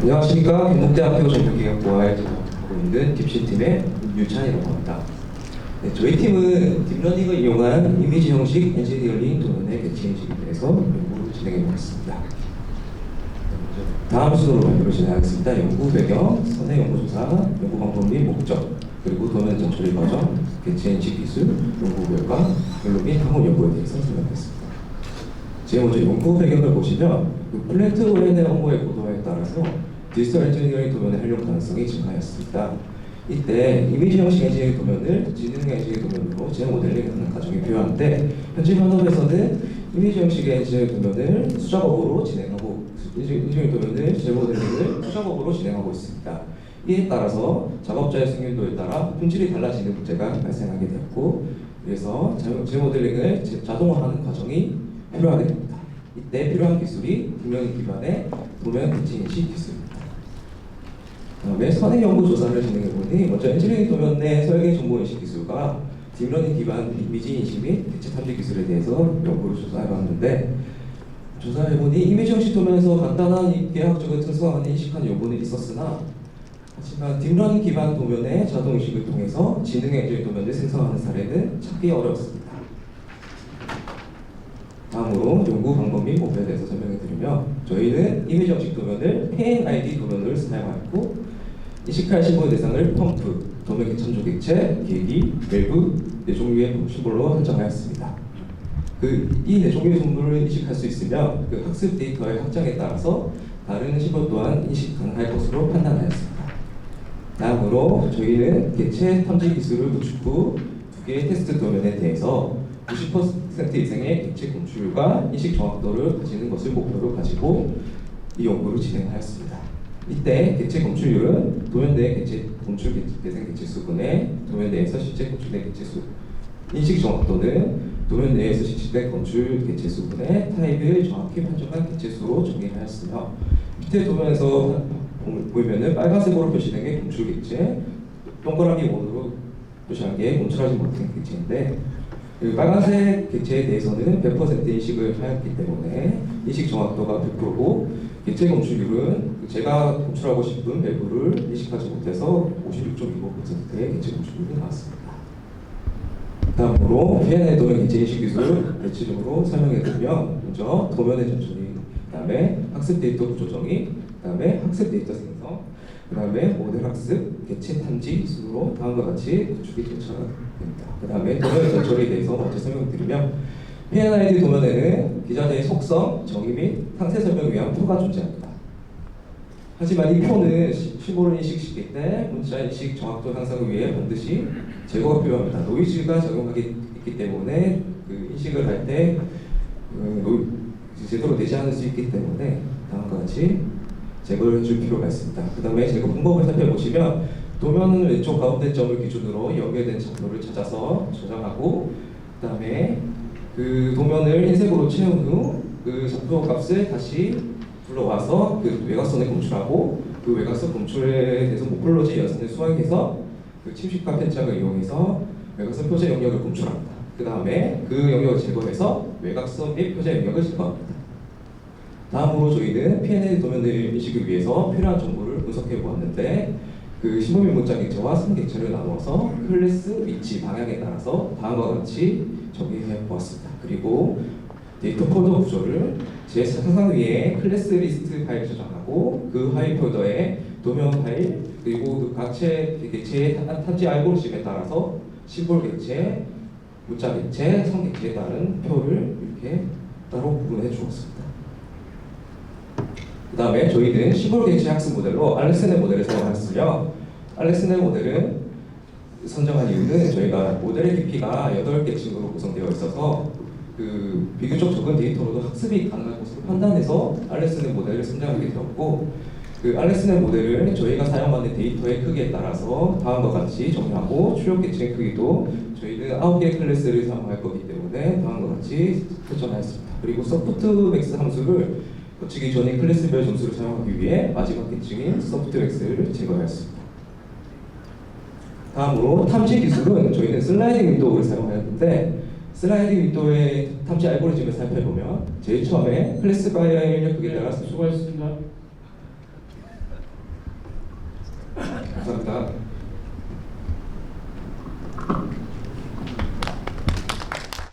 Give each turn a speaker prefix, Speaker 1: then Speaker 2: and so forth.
Speaker 1: 안녕하십니까 경북대학교 정보기획부와의 하고 있는 딥시팀의 유찬이라고 합니다. 네, 저희 팀은 딥러닝을 이용한 이미지 형식 엔지니어링 도면의 개체 인식에 대해서 연구를 진행해 보겠습니다. 다음 순으로 발표를 진행하겠습니다. 연구 배경, 선의 연구조사, 연구 방법 및 목적, 그리고 도면 전 처리 과정, 개체 인식 기술, 연구 결과, 결론 및 학원 연구에 대해서 설명하겠습니다. 제일 먼저 연구 배경을 보시면 그 플랜트 오렌의 홍보의 고도에 따라서 디지털 엔지니어링 도면의 활용 가능성이 증가하였습니다. 이때 이미지 형식 엔지니어링 도면을 지능 엔지니어링 도면으로 재 모델링하는 과정이 필요한데 현재 현업에서는 이미지 형식의 엔지니어링 도면을 수작업으로 진행하고 엔지니어링 도면을 재 모델링을 수작업으로 진행하고 있습니다. 이에 따라서 작업자의 승률도에 따라 품질이 달라지는 문제가 발생하게 되었고 그래서 재 모델링을 자동화하는 과정이 필요하게 됩니다. 이때 필요한 기술이 분명히 기반의 대체 인식 기술입니다. 다음에 선행 연구 조사를 진행해 보니 먼저 엔지니어링 도면 내 설계 정보 인식 기술과 딥러닝 기반 이미지 인식 및 대체 탐지 기술에 대해서 연구를 조사해 봤는데 조사해 보니 이미지 형식 도면에서 간단한 계약적인 특성을 인식하는 요구는 있었으나 하지만 딥러닝 기반 도면의 자동 인식을 통해서 지능 엔지니어링 도면을 생성하는 사례는 찾기 어렵습니다. 다음으로 연구 방법 및 목표에 대해서 설명해 드리면 저희는 이미지 형식 도면을 PNID 도면을 사용하였고 인식할 신분 대상을 펌프, 도면 개천 조 객체, 계기, 외부, 네 종류의 심볼로 한정하였습니다. 그이네 종류의 정보를 인식할 수 있으며 그 학습 데이터의 확장에 따라서 다른 심볼 또한 인식 가능할 것으로 판단하였습니다. 다음으로 저희는 개체 탐지 기술을 구축 후 두 개의 테스트 도면에 대해서 90% 이상의 개체 검출과 인식 정확도를 가지는 것을 목표로 가지고 이 연구를 진행하였습니다. 이때 개체 검출률은 도면 내 개체 검출 대상 개체 수분의 도면 내에서 실제 검출된 개체 수 인식 정확도는 도면 내에서 실시된 검출 개체 수분의 타입을 정확히 판정한 개체 수로 정의하였으며 밑에 도면에서 보이면은 빨간색으로 표시된 게 검출 개체, 동그라미 원으로 표시한 게 검출하지 못한 개체인데 그 빨간색 객체에 대해서는 100% 인식을 하였기 때문에 인식 정확도가 100%고 객체 검출률은 제가 검출하고 싶은 밸브를 인식하지 못해서 56.25%의 객체 검출률이 나왔습니다. 다음으로 PNL 도면 객체 인식 기술 대체적으로 설명해 드리면 먼저 도면의 전처리, 그다음에 학습 데이터 구조 정의, 그다음에 학습 데이터 생성, 그 다음에 모델 학습, 개체 탐지 기술로 다음과 같이 구축이 되쳐됩니다. 그 다음에 도면 전처리에 대해서 먼저 설명드리면 PNID 도면에는 기자재의 속성, 정의 및 상세 설명을 위한 표가 존재합니다. 하지만 이 표는 시- 시보를 인식시킬 때 문자 인식 정확도 향상을 위해 반드시 제거가 필요합니다. 노이즈가 적용하기 때문에 그 인식을 할때 그 노- 제대로 되지 않을 수 있기 때문에 다음과 같이 제거를 해줄 필요가 있습니다. 그 다음에 제거 방법을 살펴보시면 도면 왼쪽 가운데 점을 기준으로 연결된 장도를 찾아서 저장하고 그 다음에 그 도면을 흰색으로 채운 후 그 좌표 값을 다시 불러와서 그 외곽선에 검출하고 그 외곽선 검출에 대해서 모클로지 연산을 수확해서 그 침식과 편착을 이용해서 외곽선 표제 영역을 검출합니다. 그 다음에 그 영역을 제거해서 외곽선 및 표제 영역을 제거합니다. 다음으로 저희는 PNL 도면을 인식을 위해서 필요한 정보를 분석해 보았는데 그 신호민 문자 객체와 승 객체를 나누어서 클래스, 위치, 방향에 따라서 다음과 같이 정의해 보았습니다. 그리고 데이터 폴더 구조를 제 상상 위에 클래스 리스트 파일 저장하고 그 파일 폴더에 도면 파일 그리고 그 각체 객체의 탐- 탐지 알고리즘에 따라서 심볼 객체, 문자 객체, 성 객체에 따른 표를 이렇게 따로 구분해 주었습니다. 그 다음에 저희는 시골 객체 학습 모델로 알렉스네 모델을 사용하였으며 알렉스네 모델은 선정한 이유는 저희가 모델의 깊이가 8개 층으로 구성되어 있어서 그 비교적 적은 데이터로도 학습이 가능할 것으로 판단해서 알렉스네 모델을 선정하게 되었고 그 알렉스네 모델을 저희가 사용하는 데이터의 크기에 따라서 다음과 같이 정의하고 출력 객체의 크기도 저희는 9개의 클래스를 사용할 거기 때문에 다음과 같이 설정하였습니다. 그리고 소프트맥스 함수를 거치기 전에 클래스별 점수를 사용하기 위해 마지막 계층인 소프트맥스를 제거하였습니다. 다음으로 탐지 기술은 저희는 슬라이딩 윈도우를 사용하였는데 슬라이딩 윈도우의 탐지 알고리즘을 살펴보면 제일 처음에 클래스 바이어 입력 크기를 따라서
Speaker 2: 수고하셨습니다.
Speaker 1: 감사합니다.